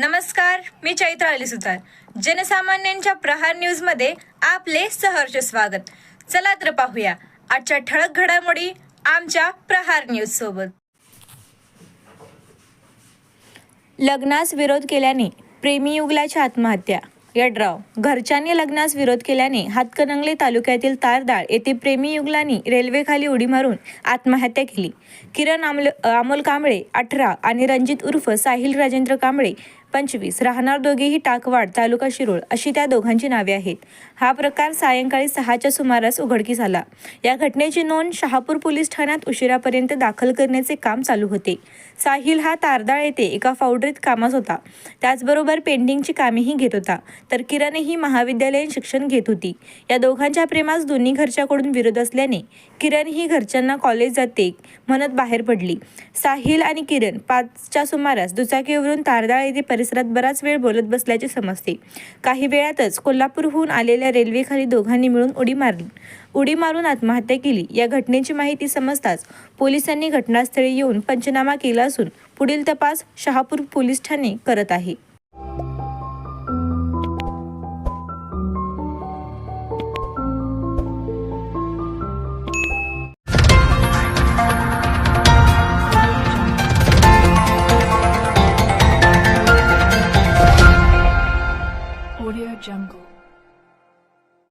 नमस्कार मी चैत्र अली सुतार. जनसामान्यांच्या प्रहार न्यूजमध्ये आपले सहर्ष स्वागत. चला तर पाहूया आजच्या ठळक घडामोडी आमच्या प्रहार न्यूज सोबत. लग्नास विरोध केल्याने प्रेमी युगलाची आत्महत्या. यड्राव घरच्यांनी लग्नास विरोध केल्याने हातकणंगले तालुक्यातील तारदाळ येथे प्रेमी युगलांनी रेल्वेखाली उडी मारून आत्महत्या केली. किरण आमल अमोल कांबळे अठरा आणि रणजित उर्फ साहिल राजेंद्र कांबळे पंचवीस. राहणार दोघेही टाकवाड तालुका शिरोळ अशी त्या दोघांची नावे आहेत. हा प्रकार सायंकाळी सहाच्या सुमारास उघडकीस आला. या घटनेची नोंद शहापूर पोलीस ठाण्यात उशिरापर्यंत दाखल करण्याचे काम चालू होते. साहिल हा तारदाळ येथे एका फाउंड्रीत कामास होता. त्याचबरोबर पेंटिंगची कामेही घेत होता. तर किरणही महाविद्यालयीन शिक्षण घेत होती. या दोघांच्या प्रेमास दोन्ही घरच्याकडून विरोध असल्याने किरण ही घरच्यांना कॉलेज जाते म्हणत बाहेर पडली. साहिल आणि किरण पाचच्या सुमारास दुचाकीवरून तारदाळ येथे परिसरात बराच वेळ बोलत बसल्याचे समजते. काही वेळातच कोल्हापूरहून आलेल्या रेल्वेखाली दोघांनी मिळून उडी मारली. उडी मारून आत्महत्या केली. या घटनेची माहिती समजताच पोलिसांनी घटनास्थळी येऊन पंचनामा केला असून पुढील तपास शहापूर पोलीस ठाणे करत आहे. Audio Jungle.